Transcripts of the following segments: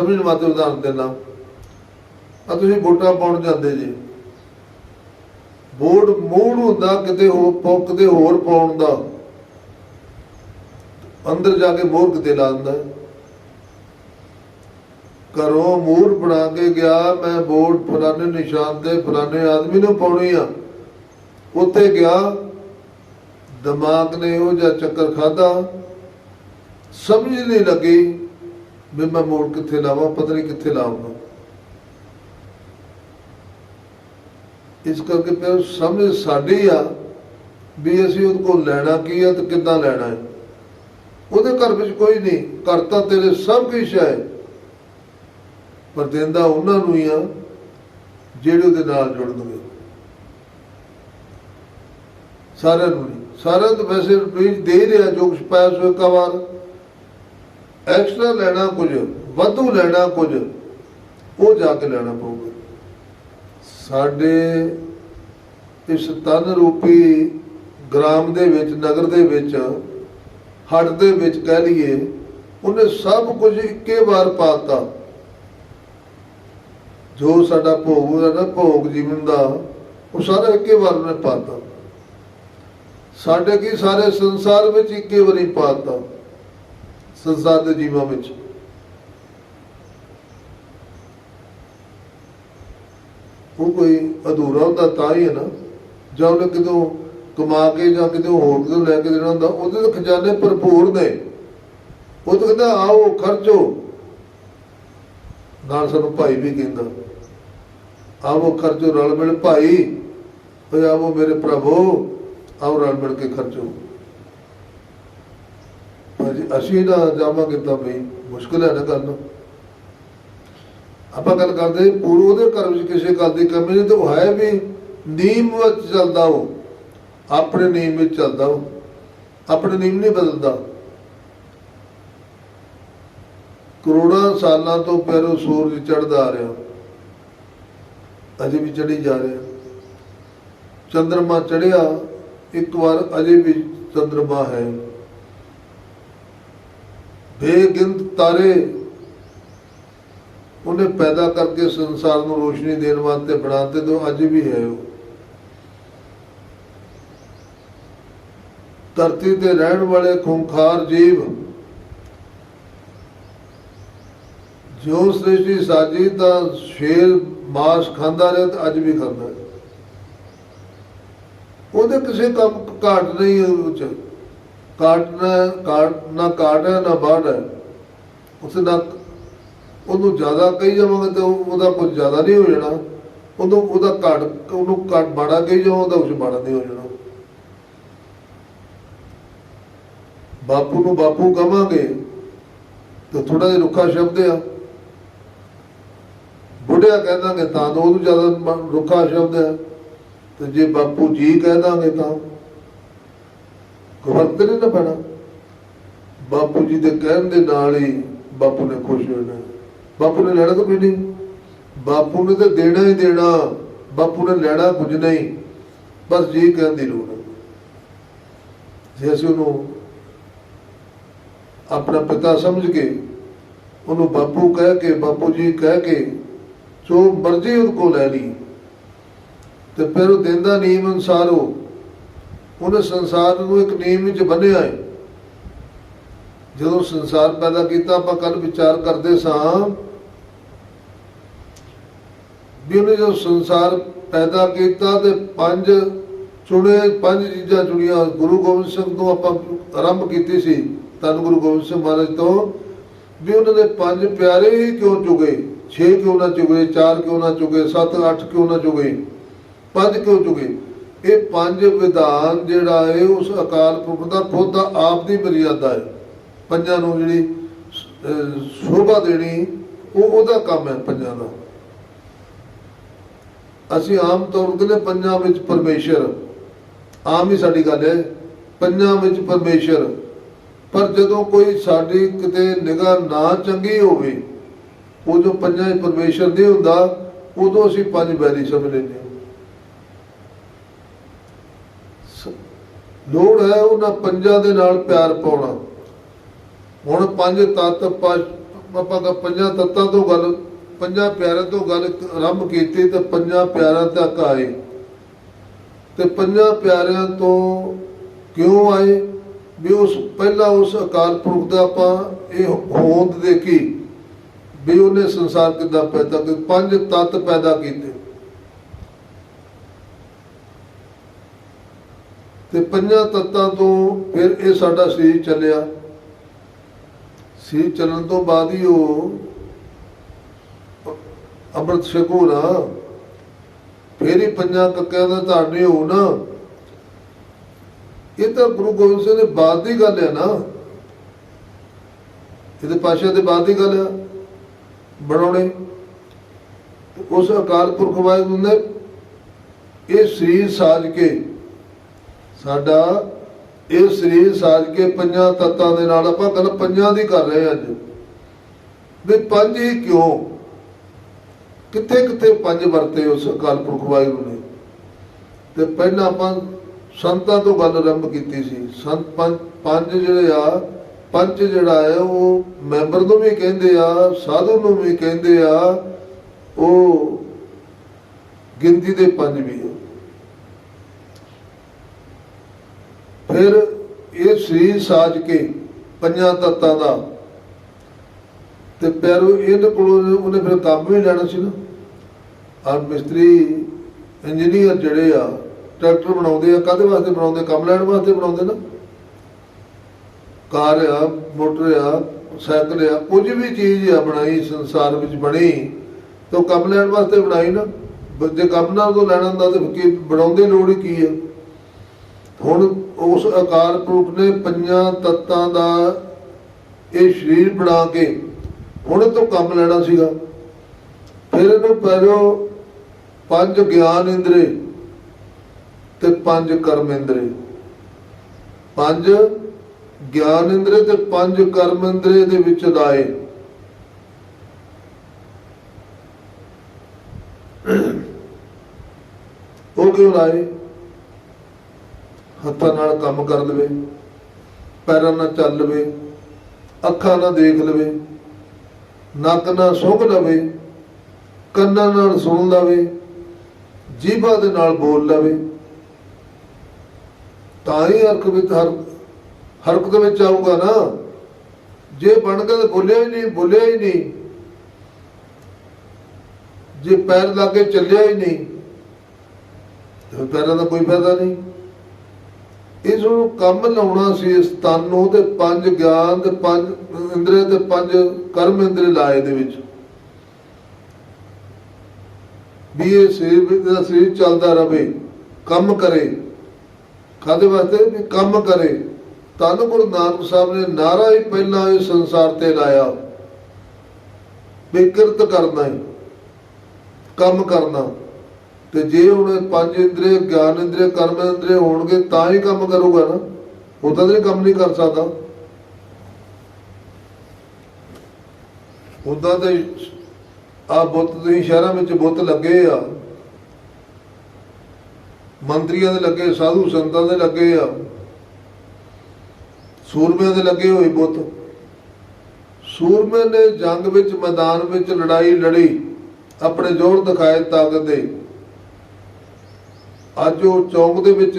ਸਮਝ ਵਾਸਤੇ ਉਦਾਹਰਨ ਦੇਣਾ ਆ ਤੁਸੀਂ ਵੋਟਾਂ ਪਾਉਣ ਜਾਂਦੇ ਜੀ। ਵੋਟ ਮੂਡ ਹੁੰਦਾ, ਕਿਤੇ ਹੋ ਪੁੱਕ ਦੇ ਹੋਰ ਪਾਉਣ ਦਾ। ਅੰਦਰ ਜਾ ਕੇ ਮੋਹਰ ਕਿਤੇ ਲਾ ਦਿੰਦਾ। ਹੈ। ਘਰੋਂ ਮੂਰ ਬਣਾ ਕੇ ਗਿਆ, ਮੈਂ ਵੋਟ ਫਲਾਣੇ ਨਿਸ਼ਾਨ ਤੇ ਫਲਾਣੇ ਆਦਮੀ ਨੂੰ ਪਾਉਣੀ ਆ। ਉੱਥੇ ਗਿਆ। ਦਿਮਾਗ ਨੇ ਉਹ ਜਿਹਾ ਚੱਕਰ ਖਾਦਾ ਸਮਝ ਨਹੀਂ ਲੱਗੀ। ਵੀ ਮੈਂ ਮੋੜ ਕਿੱਥੇ ਲਾਵਾਂ, ਪਤਾ ਨਹੀਂ ਕਿੱਥੇ ਲਾਵਾਂ ਇਸ ਕਰਕੇ ਫਿਰ ਸਮਝ ਸਾਡੀ ਆ ਵੀ ਅਸੀਂ ਉਹਦੇ ਕੋਲ ਲੈਣਾ ਕੀ ਆ ਤੇ ਕਿੱਦਾਂ ਲੈਣਾ ਹੈ। ਉਹਦੇ ਘਰ ਵਿੱਚ ਕੋਈ ਨਹੀਂ ਕਰਤਾ ਤੇਰੇ ਸਭ ਕੁਝ ਹੈ। ਪਰ ਦਿੰਦਾ ਉਹਨਾਂ ਨੂੰ ਹੀ ਆ, ਜਿਹੜੇ ਉਹਦੇ ਨਾਲ ਜੁੜਨਗੇ। ਸਾਰਿਆਂ ਨੂੰ ਸਾਰਿਆਂ ਤੋਂ ਵੈਸੇ ਵੀ ਦੇ ਰਿਹਾ ਜੋ ਕੁਛ ਪਾਇਆ ਸੋ ਇੱਕ ਐਕਸਟਰਾ ਲੈਣਾ ਕੁਝ, ਵਾਧੂ ਲੈਣਾ ਕੁਝ, ਉਹ ਜਾ ਕੇ ਲੈਣਾ ਪਊਗਾ। ਸਾਡੇ ਇਸ ਤਨ ਰੂਪੀ ਗ੍ਰਾਮ ਦੇ ਵਿੱਚ, ਨਗਰ ਦੇ ਵਿੱਚ ਹੱਟ ਦੇ ਵਿੱਚ ਕਹਿ ਲਈਏ, ਉਹਨੇ ਸਭ ਕੁਝ ਇੱਕੇ ਵਾਰ ਪਾਤਾ। ਜੋ ਸਾਡਾ ਭੋਗ ਹੈ ਨਾ ਭੋਗ ਜੀਵਨ ਦਾ, ਉਹ ਸਾਰਾ ਇੱਕੇ ਵਾਰ ਉਹਨੇ ਪਾਤਾ। ਸਾਡੇ ਕੀ ਸਾਰੇ ਸੰਸਾਰ ਵਿੱਚ ਇੱਕੇ ਵਾਰੀ ਪਾਤਾ। ਸੰਸਾਰ ਦੇ ਜੀਵਾਂ ਵਿੱਚ। ਉਹ ਕੋਈ ਅਧੂਰਾ ਹੁੰਦਾ ਤਾਂ ਹੀ ਹੈ ਨਾ। ਜਾਂ ਉਹਨੇ ਕਿਤੋਂ ਕਮਾ ਕੇ ਜਾਂ ਕਿਤੇ ਹੋਰ ਕਿਤੋਂ ਲੈ ਕੇ ਦੇਣਾ ਹੁੰਦਾ, ਉਹਦੇ ਤਾਂ ਖਜ਼ਾਨੇ ਭਰਪੂਰ ਨੇ। ਉਹ ਤਾਂ ਕਹਿੰਦਾ, ਆਓ, ਖਰਚੋ। ਨਾਲ ਸਾਨੂੰ ਭਾਈ ਵੀ ਕਹਿੰਦਾ, ਆਵੋ, ਖਰਚੋ, ਰਲ ਮਿਲ ਭਾਈ। ਓਏ ਆਵੋ ਮੇਰੇ ਪ੍ਰਭੂ, ਆਓ ਰਲ ਮਿਲ ਕੇ ਖਰਚੋ। ਅਸੀਂ ਨਾ ਜਾਵਾਂਗੇ ਤਾਂ ਬਈ ਮੁਸ਼ਕਲ ਹੈ ਨਾ ਕਰਨਾ ਆਪਾਂ ਗੱਲ ਕਰਦੇ ਪੂਰ ਉਹਦੇ ਘਰ ਵਿੱਚ ਕਿਸੇ ਗੱਲ ਦੀ ਕਮੀ ਨਹੀਂ ਤੇ ਉਹ ਹੈ ਵੀ ਨੀਮ ਵਿੱਚ ਚੱਲਦਾ ਉਹ। ਆਪਣੇ ਨੀਮ ਵਿੱਚ ਚੱਲਦਾ ਉਹ। ਆਪਣੇ ਨੀਮ ਨਹੀਂ ਬਦਲਦਾ। ਕਰੋੜਾਂ ਸਾਲਾਂ ਤੋਂ ਪੈਰੋਂ ਸੂਰਜ ਚੜਦਾ ਆ ਰਿਹਾ। ਅਜੇ ਵੀ ਚੜੀ ਜਾ ਰਿਹਾ। ਚੰਦਰਮਾ ਚੜਿਆ ਇੱਕ ਵਾਰ ਅਜੇ ਵੀ ਚੰਦਰਮਾ ਹੈ। ਬੇਗਿਣਤ ਤਾਰੇ। ਉਹਨੇ ਪੈਦਾ ਕਰਕੇ ਸੰਸਾਰ ਨੂੰ ਰੋਸ਼ਨੀ ਦੇਣ ਵਾਸਤੇ ਬਣਾਤੇ ਤੋਂ ਅੱਜ ਵੀ ਹੈ ਉਹ। ਧਰਤੀ ਤੇ ਰਹਿਣ ਵਾਲੇ ਖੁੰਖਾਰ ਜੀਵ। ਜੋ ਸ੍ਰਿਸ਼ਟੀ ਸਾਜੀ ਤਾਂ ਸ਼ੇਰ, ਮਾਸ ਖਾਂਦਾ ਰਿਹਾ ਤੇ ਅੱਜ ਵੀ ਖਾਂਦਾ ਹੈ ਉਹਦੇ ਕਿਸੇ ਕੰਮ ਘਾਟ ਨਹੀਂ ਉਹ ਚ ਕਾਟ ਕਾਟ ਨਾ ਕਾਟ ਹੈ ਨਾ ਬਾੜ ਉਸ ਦਾ ਉਹਨੂੰ ਜ਼ਿਆਦਾ ਕਹੀ ਜਾਵਾਂਗੇ ਤੇ ਉਹਦਾ ਕੁਝ ਜ਼ਿਆਦਾ ਨਹੀਂ ਹੋ ਜਾਣਾ। ਉਹਨੂੰ ਉਹਦਾ ਘਾਟ, ਉਹਨੂੰ ਘਾਟ ਬਾੜਾ ਕਹੀ ਜਾਵਾਂ, ਉਹਦਾ ਕੁਝ ਬਾੜਾ ਨਹੀਂ ਹੋ ਜਾਣਾ। ਬਾਪੂ ਨੂੰ ਬਾਪੂ ਕਵਾਂਗੇ ਤਾਂ ਥੋੜਾ ਜਿਹਾ ਰੁੱਖਾ ਸ਼ਬਦ ਆ। ਬੁੱਢਿਆ ਕਹਿ ਦਾਂਗੇ ਤਾਂ ਉਹਨੂੰ ਜ਼ਿਆਦਾ ਰੁੱਖਾ ਸ਼ਬਦ ਹੈ ਤੇ ਜੇ ਬਾਪੂ ਜੀ ਕਹਿ ਦਾਂਗੇ ਤਾਂ ਕੋਈ ਫ਼ਰਕ ਨਹੀਂ ਨਾ ਪੈਣਾ। ਬਾਪੂ ਜੀ ਦੇ ਕਹਿਣ ਦੇ ਨਾਲ ਹੀ ਬਾਪੂ ਨੇ ਖੁਸ਼ ਹੋਣਾ ਬਾਪੂ ਨੇ ਲੈਣਾ ਤਾਂ ਕੋਈ ਨਹੀਂ। ਬਾਪੂ ਨੇ ਤਾਂ ਦੇਣਾ ਹੀ ਦੇਣਾ। ਬਾਪੂ ਨੇ ਲੈਣਾ ਕੁਝ ਨਹੀਂ ਬਸ ਜੀ ਕਹਿਣ ਦੀ ਲੋੜ ਜੇ ਅਸੀਂ ਉਹਨੂੰ ਆਪਣਾ ਪਿਤਾ ਸਮਝ ਕੇ, ਉਹਨੂੰ ਬਾਪੂ ਕਹਿ ਕੇ, ਬਾਪੂ ਜੀ ਕਹਿ ਕੇ, ਜੋ ਮਰਜ਼ੀ ਉਹਦੇ ਕੋਲ ਲੈ ਲਈ, ਤੇ ਫਿਰ ਉਹ ਦਿੰਦਾ ਨਿਯਮ ਅਨੁਸਾਰ ਉਹ ਉਹਨੇ ਸੰਸਾਰ ਨੂੰ ਇੱਕ ਨਿਯਮ ਵਿੱਚ ਬੰਨਿਆ ਹੈ ਜਦੋਂ ਸੰਸਾਰ ਪੈਦਾ ਕੀਤਾ, ਆਪਾਂ ਕੱਲ ਵਿਚਾਰ ਕਰਦੇ ਸਾਂ ਵੀ ਉਹਨੇ ਜਦੋਂ ਸੰਸਾਰ ਪੈਦਾ ਕੀਤਾ ਤੇ ਪੰਜ ਚੁਣੇ, ਪੰਜ ਚੀਜ਼ਾਂ ਚੁਣੀਆਂ। ਗੁਰੂ ਗੋਬਿੰਦ ਸਿੰਘ ਤੋਂ ਆਪਾਂ ਆਰੰਭ ਕੀਤੀ ਸੀ, ਧੰਨ ਗੁਰੂ ਗੋਬਿੰਦ ਸਿੰਘ ਮਹਾਰਾਜ ਤੋਂ, ਵੀ ਉਹਨਾਂ ਦੇ ਪੰਜ ਪਿਆਰੇ ਹੀ ਕਿਉਂ ਚੁਗੇ? 6 ਕਿਉਂ ਨਾ ਚੁਗੇ? 4 ਕਿਉਂ ਨਾ ਚੁਗੇ? 7 8 ਕਿਉਂ ਨਾ ਚੁਗੇ? ਪੰਜ ਕਿਉਂ ਚੁਗੇ? ਇਹ ਪੰਜ ਵਿਧਾਨ ਜਿਹੜਾ ਹੈ ਉਸ ਅਕਾਲ ਪੁਰਖ ਦਾ ਖੁਦ ਦਾ ਆਪ ਦੀ ਮਰਿਆਦਾ ਹੈ। ਪੰਜਾਂ ਨੂੰ ਜਿਹੜੀ ਸ਼ੋਭਾ ਦੇਣੀ, ਉਹ ਉਹਦਾ ਕੰਮ ਹੈ ਪੰਜਾਂ ਦਾ। ਅਸੀਂ ਆਮ ਤੌਰ ਤੇ ਪੰਜਾਂ ਵਿੱਚ ਪਰਮੇਸ਼ਰ। ਆਮ ਹੀ ਸਾਡੀ ਗੱਲ ਹੈ, ਪੰਜਾਂ ਵਿੱਚ ਪਰਮੇਸ਼ਰ। ਪਰ ਜਦੋਂ ਕੋਈ ਸਾਡੀ ਕਿਤੇ ਨਿਗਾਹ ਨਾ ਚੰਗੀ ਹੋਵੇ ਉਦੋਂ ਪੰਜਾਂ 'ਚ ਪਰਮੇਸ਼ਰ ਨਹੀਂ ਹੁੰਦਾ, ਉਦੋਂ ਅਸੀਂ ਪੰਜ ਬੈਰੀ ਸਮਝ ਲੈਂਦੇ ਹਾਂ ਸ- ਲੋੜ ਹੈ ਉਹਨਾਂ ਪੰਜਾਂ ਦੇ ਨਾਲ ਪਿਆਰ ਪਾਉਣਾ। ਹੁਣ ਪੰਜ ਤੱਤ ਆਪਾਂ ਪੰਜਾਂ ਤੱਤਾਂ ਤੋਂ ਗੱਲ, ਪੰਜਾਂ ਪਿਆਰਿਆਂ ਤੋਂ ਗੱਲ ਆਰੰਭ ਕੀਤੀ ਤੇ ਪੰਜਾਂ ਪਿਆਰਿਆਂ ਤੱਕ ਆਏ। ਤੇ ਪੰਜਾਂ ਪਿਆਰਿਆਂ ਤੋਂ ਕਿਉਂ ਆਏ? ਵੀ ਉਸ, ਪਹਿਲਾਂ ਉਸ ਅਕਾਲ ਪੁਰਖ ਦਾ ਆਪਾਂ ਇਹ ਹੋਂਦ ਦੇਖੀ, ਵੀ ਉਹਨੇ ਸੰਸਾਰ ਕਿੱਦਾਂ ਪੈਦਾ ਕੀਤਾ ਪੰਜ ਤੱਤ ਪੈਦਾ ਕੀਤੇ। ਤੇ ਪੰਜਾਂ ਤੱਤਾਂ ਤੋਂ ਫਿਰ ਇਹ ਸਾਡਾ ਸਰੀਰ ਚੱਲਿਆ। ਸਰੀਰ ਚੱਲਣ ਤੋਂ ਬਾਅਦ ਹੀ ਉਹ ਅੰਮ੍ਰਿਤ ਛਕੂ ਨਾ। ਫਿਰ ਹੀ ਪੰਜਾਂ ਕੱਕਿਆਂ ਦਾ ਧਾਰਨੀ ਹੋ ਨਾ। ਇਹ ਤਾਂ ਗੁਰੂ ਗੋਬਿੰਦ ਸਿੰਘ ਦੇ ਬਾਅਦ ਦੀ ਗੱਲ ਹੈ ਨਾ। ਇਹਦੇ ਪਾਸ਼ਾ ਦੇ ਬਾਅਦ ਦੀ ਗੱਲ ਆ ਬਣਾਉਣੇ। ਉਸ ਅਕਾਲ ਪੁਰਖ ਵਾਹਿਗੁਰੂ ਨੇ ਇਹ ਸਰੀਰ ਸਾਜ ਕੇ ਸਾਡਾ ਇਹ ਸਰੀਰ ਸਾਜ ਕੇ ਪੰਜਾਂ ਤੱਤਾਂ ਦੇ ਨਾਲ ਆਪਾਂ ਗੱਲ ਪੰਜਾਂ ਦੀ ਕਰ ਰਹੇ ਅੱਜ। ਵੀ ਪੰਜ ਹੀ ਕਿਉਂ? ਕਿੱਥੇ ਕਿੱਥੇ ਪੰਜ ਵਰਤੇ ਉਸ ਅਕਾਲ ਪੁਰਖ ਵਾਹਿਗੁਰੂ ਨੇ? ਤੇ ਪਹਿਲਾਂ ਆਪਾਂ ਸੰਤਾਂ ਤੋਂ ਗੱਲ ਆਰੰਭ ਕੀਤੀ ਸੀ। ਸੰਤ ਪੰਜ ਪੰਜ ਜਿਹੜੇ ਆ, ਪੰਜ ਜਿਹੜਾ ਹੈ ਉਹ ਮੈਂਬਰ ਨੂੰ ਵੀ ਕਹਿੰਦੇ ਆ, ਸਾਧੂ ਨੂੰ ਵੀ ਕਹਿੰਦੇ ਆ, ਉਹ ਗਿਣਤੀ ਦੇ ਪੰਜ ਵੀ ਆ। ਫਿਰ ਇਹ ਸਰੀਰ ਸਾਜ ਕੇ ਪੰਜਾਂ ਤੱਤਾਂ ਦਾ। ਤੇ ਪੈਰੋ ਇਹਦੇ ਕੋਲੋਂ ਉਹਨੇ ਫਿਰ ਕੰਮ ਵੀ ਲੈਣਾ ਸੀ ਨਾ। ਆ ਮਿਸਤਰੀ ਇੰਜੀਨੀਅਰ ਜਿਹੜੇ ਆ, ਟਰੈਕਟਰ ਬਣਾਉਂਦੇ ਆ ਕਾਦੇ ਵਾਸਤੇ ਬਣਾਉਂਦੇ ਕੰਮ ਲੈਣ ਵਾਸਤੇ ਬਣਾਉਂਦੇ ਨਾ। ਕਾਰ ਆ, ਮੋਟਰ ਆ, ਸਾਈਕਲ ਆ, ਕੁਝ ਵੀ ਚੀਜ਼ ਆ ਬਣਾਈ, ਸੰਸਾਰ ਵਿੱਚ ਬਣੀ, ਤਾਂ ਕੰਮ ਲੈਣ ਵਾਸਤੇ ਬਣਾਈ ਨਾ। ਜੇ ਕੰਮ ਨਾਲ ਤੋਂ ਲੈਣਾ ਹੁੰਦਾ ਤੇ ਕੀ ਬਣਾਉਂਦੇ ਲੋੜ ਹੀ ਕੀ ਆ? ਹੁਣ ਉਸ ਅਕਾਲ ਪੁਰਖ ਨੇ ਪੰਜਾਂ ਤੱਤਾਂ ਦਾ ਇਹ ਸਰੀਰ ਬਣਾ ਕੇ ਹੁਣ ਤੋਂ ਕੰਮ ਲੈਣਾ ਸੀਗਾ। ਫਿਰ ਇਹਨੂੰ ਪਹਿਲੋ ਪੰਜ ਗਿਆਨ ਇੰਦਰੇ ਤੇ ਪੰਜ ਕਰਮ ਇੰਦਰੇ। ਪੰਜ ਗਿਆਨ ਇੰਦਰੇ ਤੇ ਪੰਜ ਕਰਮ ਇੰਦਰੇ ਦੇ ਵਿੱਚ ਲਾਏ ਉਹ ਕਿਉਂ ਲਾਏ? ਹੱਥਾਂ ਨਾਲ ਕੰਮ ਕਰ ਲਵੇ, ਪੈਰਾਂ ਨਾਲ ਚੱਲ ਲਵੇ, ਅੱਖਾਂ ਨਾਲ ਦੇਖ ਲਵੇ, ਨੱਕ ਨਾਲ ਸੁੰਘ ਲਵੇ, ਕੰਨਾਂ ਨਾਲ ਸੁਣ ਲਵੇ, ਜੀਭਾ ਦੇ ਨਾਲ ਬੋਲ ਲਵੇ, ਤਾਂ ਹੀ ਹਰਕ ਵਿੱਚ ਹਰ ਹਰਕਤ ਵਿੱਚ ਆਊਗਾ ਨਾ। ਜੇ ਬਣ ਕੇ ਤਾਂ ਬੋਲਿਆ ਹੀ ਨਹੀਂ, ਬੋਲਿਆ ਹੀ ਨਹੀਂ। ਜੇ ਪੈਰ ਲਾ ਕੇ ਚੱਲਿਆ ਹੀ ਨਹੀਂ, ਤੇ ਪੈਰਾਂ ਦਾ ਕੋਈ ਫਾਇਦਾ ਨਹੀਂ। ਇਸ ਨੂੰ ਕੰਮ ਲਾਉਣਾ ਸੀ ਇਸ ਤਨ ਨੂੰ ਤੇ ਪੰਜ ਗਿਆਨ ਤੇ ਪੰਜ ਇੰਦਰੀ ਤੇ ਪੰਜ ਕਰਮ ਇੰਦਰੀ ਲਾਏ ਦੇ ਵਿੱਚ। ਵੀ ਇਹ ਸਰੀਰ ਦਾ ਸਰੀਰ ਚੱਲਦਾ ਰਹੇ, ਕੰਮ ਕਰੇ। ਕਾਦੇ ਵਾਸਤੇ ਵੀ ਕੰਮ ਕਰੇ। ਤਨ ਗੁਰੂ ਨਾਨਕ ਸਾਹਿਬ ਨੇ ਨਾਰਾ ਹੀ ਪਹਿਲਾਂ ਇਸ ਸੰਸਾਰ ਤੇ ਲਾਇਆ। ਬੇਕਿਰਤ ਕਰਨਾ ਹੈ, ਕੰਮ ਕਰਨਾ। ਤੇ ਜੇ ਹੁਣ ਪੰਜ ਇੰਦਰੀ ਗਿਆਨ ਇੰਦਰੀ ਕਰਮ ਇੰਦਰੀ ਹੋਣਗੇ, ਤਾਂ ਹੀ ਕੰਮ ਕਰੂਗਾ ਨਾ। ਉਦਾਂ ਤਾਂ ਇਹ ਕੰਮ ਨਹੀਂ ਕਰ ਸਕਦਾ। ਉਦਾਂ ਤੇ ਆ ਬੁੱਤ, ਤੁਸੀਂ ਸ਼ਹਿਰਾਂ ਵਿੱਚ ਬੁੱਤ ਲੱਗੇ ਆ। ਮੰਤਰੀਆਂ ਦੇ ਲੱਗੇ, ਸਾਧੂ ਸੰਤਾਂ ਦੇ ਲੱਗੇ ਆ। ਸੂਰਮਿਆਂ ਦੇ ਲੱਗੇ ਹੋਏ ਬੁੱਤ। ਸੂਰਮੇ ਨੇ ਜੰਗ ਵਿੱਚ, ਮੈਦਾਨ ਵਿੱਚ ਲੜਾਈ ਲੜੀ, ਆਪਣੇ ਜ਼ੋਰ ਦਿਖਾਏ ਤਾਕਤ ਦੇ। ਅੱਜ ਉਹ ਚੌਂਕ ਦੇ ਵਿੱਚ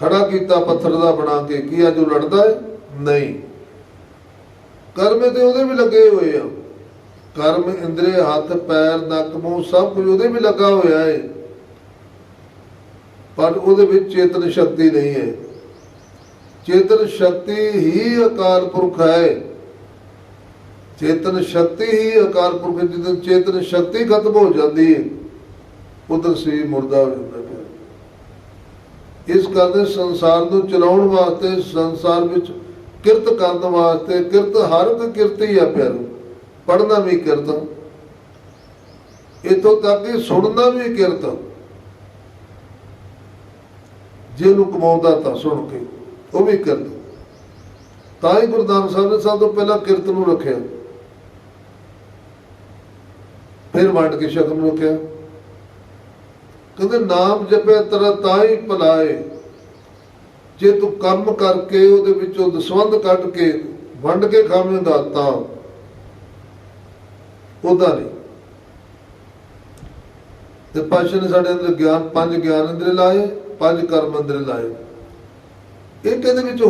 ਖੜਾ ਕੀਤਾ ਪੱਥਰ ਦਾ ਬਣਾ ਕੇ, ਕੀ ਅੱਜ ਉਹ ਲੜਦਾ ਹੈ? ਨਹੀਂ। ਕਰਮੇ ਤੇ ਉਹਦੇ ਵੀ ਲੱਗੇ ਹੋਏ ਆ। ਕਰਮ, ਇੰਦਰੇ, ਹੱਥ, ਪੈਰ, ਨੱਕ, ਮੂੰਹ, ਸਭ ਕੁਝ ਉਹਦੇ ਵੀ ਲੱਗਾ ਹੋਇਆ ਹੈ। ਪਰ ਉਹਦੇ ਵਿੱਚ ਚੇਤਨ ਸ਼ਕਤੀ ਨਹੀਂ ਹੈ। ਚੇਤਨ ਸ਼ਕਤੀ ਹੀ ਅਕਾਲ ਪੁਰਖ ਹੈ। ਚੇਤਨ ਸ਼ਕਤੀ ਹੀ ਅਕਾਲ ਪੁਰਖ ਜਦੋਂ ਚੇਤਨ ਸ਼ਕਤੀ ਖਤਮ ਹੋ ਜਾਂਦੀ ਹੈ ਉਦੋਂ ਸਰੀਰ ਮੁਰਦਾ ਹੋ ਜਾਂਦਾ ਇਸ ਕਰਕੇ ਸੰਸਾਰ ਨੂੰ ਚਲਾਉਣ ਵਾਸਤੇ, ਸੰਸਾਰ ਵਿੱਚ ਕਿਰਤ ਕਰਨ ਵਾਸਤੇ, ਕਿਰਤ ਹਰ ਇੱਕ ਕਿਰਤ ਹੀ ਆ ਪਿਆਰੋ ਪੜਨਾ ਵੀ ਕਿਰਤ ਇਤੋਂ ਤੱਕ ਕਿ ਸੁਣਨਾ ਵੀ ਕਿਰਤ। ਜਿਹਨੂੰ ਕਮਾਉਂਦਾ ਤਾਂ ਸੁਣ ਕੇ, ਉਹ ਵੀ ਕਿਰਤ। ਤਾਂ ਹੀ ਗੁਰੂ ਨਾਨਕ ਸਾਹਿਬ ਨੇ ਸਭ ਤੋਂ ਪਹਿਲਾਂ ਕਿਰਤ ਨੂੰ ਰੱਖਿਆ। ਫਿਰ ਵੰਡ ਕੇ ਸ਼ਕਲ ਨੂੰ ਰੱਖਿਆ। ਕਹਿੰਦੇ ਨਾਮ ਜਪੇ ਤੇਰਾ ਤਾਂ ਹੀ ਭਲਾਏ। ਜੇ ਤੂੰ ਕੰਮ ਕਰਕੇ ਉਹਦੇ ਵਿੱਚੋਂ ਦਸਵੰਦ ਕੱਢ ਕੇ ਵੰਡ ਕੇ ਖਾਵੇਂਗਾ ਤਾਂ ਉਹਦਾ ਨਹੀਂ। ਤੇ ਪਾਸ਼ਾ ਨੇ ਸਾਡੇ ਅੰਦਰ ਗਿਆਨ, ਪੰਜ ਗਿਆਨ ਅੰਦਰ ਲਾਏ, ਪੰਜ ਕਰਮ ਅੰਦਰ ਲਾਏ। ਇਹ ਕਹਿੰਦੇ ਵਿੱਚ